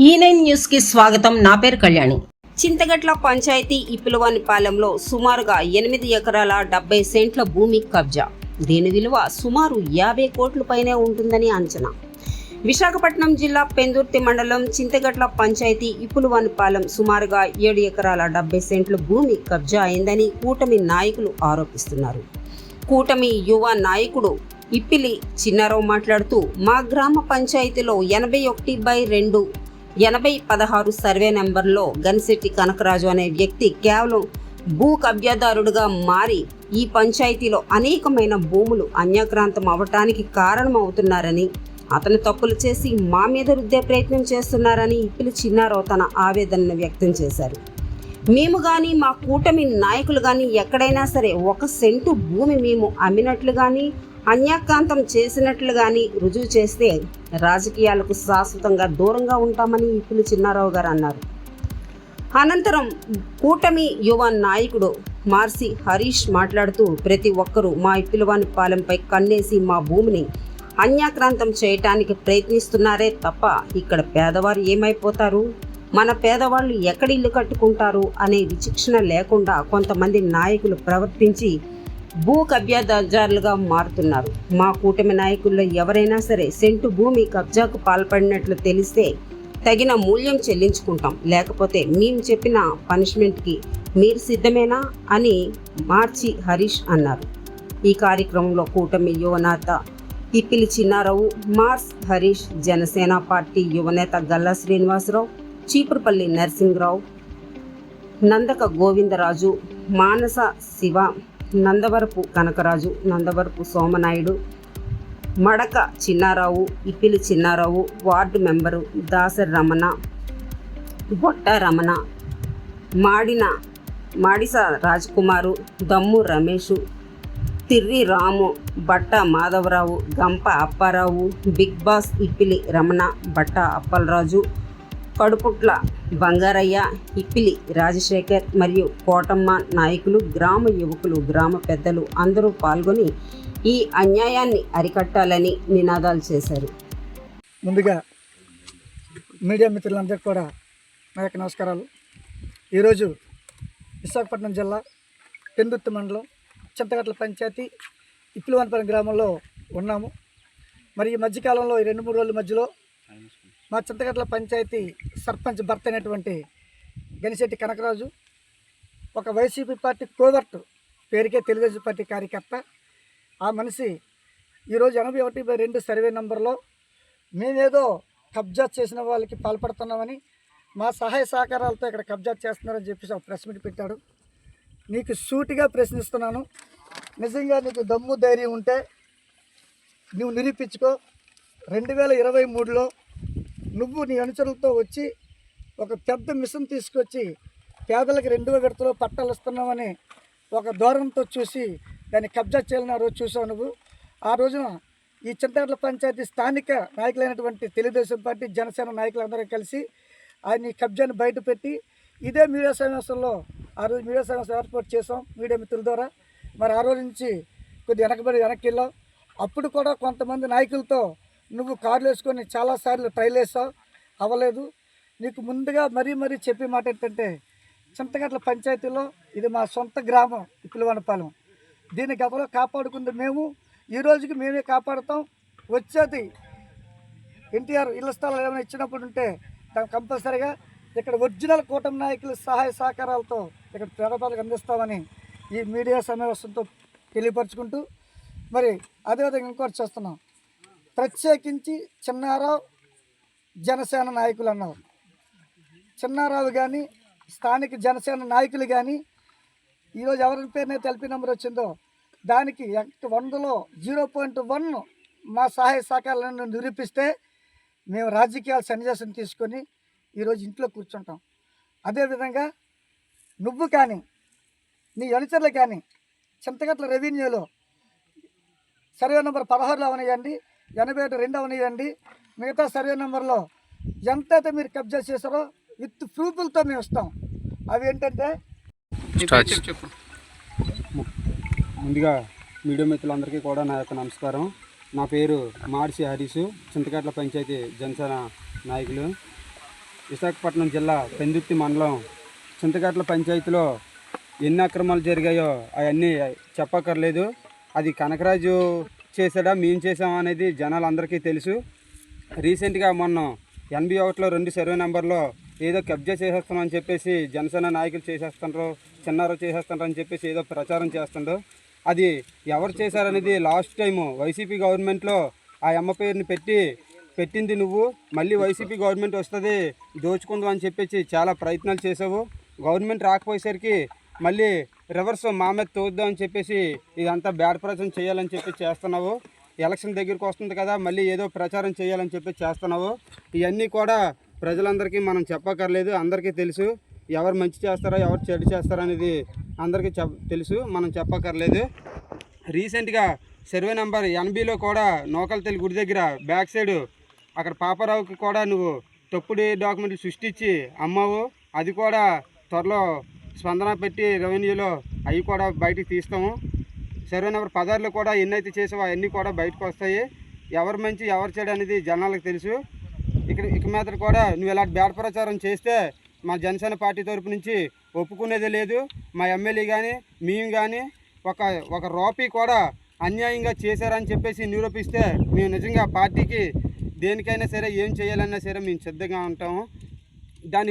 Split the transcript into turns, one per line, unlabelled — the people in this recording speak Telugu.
E ఈ నైన్ న్యూస్కి స్వాగతం. నా పేరు కళ్యాణి.
చింతగట్ల పంచాయతీ ఇప్పులవానిపాలెంలో సుమారుగా ఎనిమిది ఎకరాల డెబ్బై సెంట్ల భూమి కబ్జా. దీని విలువ సుమారు యాభై కోట్ల పైనే ఉంటుందని అంచనా. విశాఖపట్నం జిల్లా పెందుర్తి మండలం చింతగట్ల పంచాయతీ ఇప్పులవానిపాలెం సుమారుగా ఏడు ఎకరాల డెబ్బై సెంట్ల భూమి కబ్జా అయిందని కూటమి నాయకులు ఆరోపిస్తున్నారు. కూటమి యువ నాయకుడు ఇప్పిలి చిన్నారావు మాట్లాడుతూ మా గ్రామ పంచాయతీలో ఎనభై ఒకటి బై రెండు ఎనభై పదహారు సర్వే నెంబర్లో గన్శెట్టి కనకరాజు అనే వ్యక్తి కేవలం భూ కబ్జాదారుడుగా మారి ఈ పంచాయతీలో అనేకమైన భూములు అన్యాక్రాంతం అవటానికి కారణమవుతున్నారని అతను తప్పులు చేసి మా మీద రుద్దే ప్రయత్నం చేస్తున్నారని ఇప్పిలి చిన్నారావు తన ఆవేదనను వ్యక్తం చేశారు. మేము కానీ మా కూటమి నాయకులు కానీ ఎక్కడైనా సరే ఒక సెంటు భూమి మేము అమ్మినట్లు కానీ అన్యాక్రాంతం చేసినట్లు కానీ రుజువు చేస్తే రాజకీయాలకు శాశ్వతంగా దూరంగా ఉంటామని ఇప్పులు చిన్నారావు గారు అన్నారు. అనంతరం కూటమి యువ నాయకుడు మార్సి హరీష్ మాట్లాడుతూ ప్రతి ఒక్కరూ మా ఇప్పిలవాని పాలెంపై కన్నేసి మా భూమిని అన్యాక్రాంతం చేయటానికి ప్రయత్నిస్తున్నారే తప్ప ఇక్కడ పేదవారు ఏమైపోతారు? మన పేదవాళ్ళు ఎక్కడ ఇల్లు కట్టుకుంటారు అనే విచక్షణ లేకుండా కొంతమంది నాయకులు ప్రవర్తించి భూ కబ్జాదారులుగా మారుతున్నారు. మా కూటమి నాయకుల్లో ఎవరైనా సరే సెంటు భూమి కబ్జాకు పాల్పడినట్లు తెలిస్తే తగిన మూల్యం చెల్లించుకుంటాం. లేకపోతే మేము చెప్పిన పనిష్మెంట్కి మీరు సిద్ధమేనా అని మార్చి హరీష్ అన్నారు. ఈ కార్యక్రమంలో కూటమి యువనేత ఇప్పిలి చిన్నారావు మార్స్ హరీష్ జనసేన పార్టీ యువనేత గల్లా శ్రీనివాసరావు చీపురుపల్లి నరసింహరావు నందక గోవిందరాజు మానస Shiva Nandavarapu Kanakaraju Nandavarapu Somanaidu Madaka Chinnarao Ippili Chinnarao ward member Dasari Ramana Botta Ramana Madina Madisa Rajkumar Dammu Ramesh Tirri Ramu Batta Madhavarao Gampa Apparao big boss Ippili Ramana Batta Appalaraju Kaduputla Bangarayya Ippili Rajasekhar మరియు కోటమ్మ నాయకులు గ్రామ యువకులు గ్రామ పెద్దలు అందరూ పాల్గొని ఈ అన్యాయాన్ని అరికట్టాలని నినాదాలు చేశారు.
ముందుగా మీడియా మిత్రులందరికీ కూడా నా యొక్క నమస్కారాలు. ఈరోజు విశాఖపట్నం జిల్లా పెందుర్తి మండలం చింతగట్ల పంచాయతీ ఇప్పులవనపురం గ్రామంలో ఉన్నాము. మరి ఈ మధ్యకాలంలో ఈ రెండు మూడు రోజుల మధ్యలో మా చింతగట్ల పంచాయతీ సర్పంచ్ భర్త అయినటువంటి గనిశెట్టి కనకరాజు ఒక వైసీపీ పార్టీ కోవర్ట్ పేరుకే తెలుగుదేశం పార్టీ కార్యకర్త. ఆ మనిషి ఈరోజు ఎనభై ఒకటి బై రెండు సర్వే నెంబర్లో మేమేదో కబ్జా చేసిన వాళ్ళకి పాల్పడుతున్నామని మా సహాయ సహకారాలతో ఇక్కడ కబ్జా చేస్తున్నారని చెప్పేసి ఒక ప్రెస్ మీట్ పెట్టాడు. నీకు సూటిగా ప్రశ్నిస్తున్నాను. నిజంగా నీకు దమ్ము ధైర్యం ఉంటే నువ్వు నిరూపించుకో. రెండు వేల ఇరవై మూడులో నువ్వు నీ అనుచరులతో వచ్చి ఒక పెద్ద మిషన్ తీసుకొచ్చి పేదలకు రెండవ విడతలో పట్టాలు ఇస్తున్నామని ఒక దూరంతో చూసి దాన్ని కబ్జా చేయాలని ఆ రోజు చూసావు నువ్వు. ఆ రోజున ఈ చింతగడ్ల పంచాయతీ స్థానిక నాయకులైనటువంటి తెలుగుదేశం పార్టీ జనసేన నాయకులందరూ కలిసి ఆయన ఈ బయటపెట్టి ఇదే మీడియా సమావేశంలో ఆ రోజు మీడియా సమావేశం ఏర్పాటు చేసాం మీడియా మిత్రుల ద్వారా. మరి ఆ రోజు నుంచి కొద్ది వెనకబడి వెనక్కి వెళ్ళాం. అప్పుడు కూడా కొంతమంది నాయకులతో నువ్వు కార్లు వేసుకొని చాలాసార్లు ట్రైల్ వేసావు అవ్వలేదు. నీకు ముందుగా మరీ మరీ చెప్పే మాట ఏంటంటే చింతగట్ల పంచాయతీలో ఇది మా సొంత గ్రామం ఇప్పులవనపాలెం దీన్ని గతంలో కాపాడుకుంది మేము ఈ రోజుకి మేమే కాపాడుతాం. వచ్చేది ఎన్టీఆర్ ఇళ్ళ స్థలాలు ఏమైనా ఇచ్చినప్పుడు ఉంటే కంపల్సరీగా ఇక్కడ ఒరిజినల్ కూటమి నాయకుల సహాయ సహకారాలతో ఇక్కడ పేదపాలకు అందిస్తామని ఈ మీడియా సమావేశంతో తెలియపరుచుకుంటూ మరి అదేవిధంగా ఇంకోటి చేస్తున్నాం. ప్రత్యేకించి చిన్నారావు జనసేన నాయకులు అన్నారు చిన్నారావు కానీ స్థానిక జనసేన నాయకులు కానీ ఈరోజు ఎవరి పేరునే తెలిపి నెంబర్ వచ్చిందో దానికి వందలో జీరో పాయింట్ వన్ మా సహాయ సహకారాలను నిరూపిస్తే మేము రాజకీయాలు సన్నివేశం తీసుకొని ఈరోజు ఇంట్లో కూర్చుంటాం. అదేవిధంగా నువ్వు కానీ నీ అనుచరులు కానీ చింతగట్ల రెవెన్యూలో సర్వే నెంబర్ పదహారులో ఉన్నాయండి ఎనభై ఒకటి రెండు అవనివ్వండి మిగతా సర్వే నెంబర్లో ఎంతైతే మీరు కబ్జా చేశారో విత్ ప్రూఫ్లతో మేము ఇస్తాం. అవి ఏంటంటే
ముందుగా మీడియా మిత్రులందరికీ కూడా నా యొక్క నమస్కారం. నా పేరు మార్సి హరీష్ చింతకట్ల పంచాయతీ జనసేన నాయకులు. విశాఖపట్నం జిల్లా పెందుర్తి మండలం చింతగట్ల పంచాయతీలో ఎన్ని అక్రమాలు జరిగాయో అవన్నీ చెప్పక్కర్లేదు. అది కనకరాజు చేసాడా మేము చేసాం అనేది జనాలందరికీ తెలుసు. రీసెంట్గా మొన్న ఎనభై ఒకటిలో రెండు సర్వే నెంబర్లో ఏదో కబ్జా చేసేస్తున్నాం అని చెప్పేసి జనసేన నాయకులు చేసేస్తుండ్రు చిన్నారు చేసేస్తుండ్రు అని చెప్పేసి ఏదో ప్రచారం చేస్తుండ్రు. అది ఎవరు చేశారనేది లాస్ట్ టైము వైసీపీ గవర్నమెంట్లో ఆ అమ్మ పేరుని పెట్టి పెట్టింది నువ్వు మళ్ళీ వైసీపీ గవర్నమెంట్ వస్తుంది దోచుకుందాం అని చెప్పేసి చాలా ప్రయత్నాలు చేసావు. గవర్నమెంట్ రాకపోయేసరికి మళ్ళీ రివర్స్ మా మీద తోద్దాం అని చెప్పేసి ఇదంతా బ్యాడ్ ప్రచారం చేయాలని చెప్పి చేస్తున్నావు. ఎలక్షన్ దగ్గరికి వస్తుంది కదా మళ్ళీ ఏదో ప్రచారం చేయాలని చెప్పి చేస్తున్నావు. ఇవన్నీ కూడా ప్రజలందరికీ మనం చెప్పక్కర్లేదు అందరికీ తెలుసు. ఎవరు మంచి చేస్తారో ఎవరు చెడు చేస్తారో అనేది అందరికీ చెప్ తెలుసు మనం చెప్పక్కర్లేదు. రీసెంట్గా సర్వే నెంబర్ ఎనభైలో కూడా నోకల్తెలి గుడి దగ్గర బ్యాక్ సైడ్ అక్కడ పాపారావుకి కూడా నువ్వు తప్పుడు డాక్యుమెంట్లు సృష్టించి అమ్మావు. అది కూడా త్వరలో స్పందన పెట్టి రెవెన్యూలో అవి కూడా బయటికి తీస్తాము. సర్వే నెంబర్ పదార్లు కూడా ఎన్నైతే చేసావో అవన్నీ కూడా బయటకు వస్తాయి. ఎవరు మంచి ఎవరు చెడు అనేది జనాలకు తెలుసు. ఇక్కడ ఇక మీద కూడా నువ్వు ఇలాంటి బ్యాడ్ ప్రచారం చేస్తే మా జనసేన పార్టీ తరపు నుంచి ఒప్పుకునేది లేదు. మా ఎమ్మెల్యే కానీ మేము కానీ ఒక ఒక రోపి కూడా అన్యాయంగా చేశారని చెప్పేసి నిరూపిస్తే మేము నిజంగా పార్టీకి దేనికైనా సరే ఏం చేయాలన్నా సరే మేము సిద్ధంగా ఉంటాము. దాని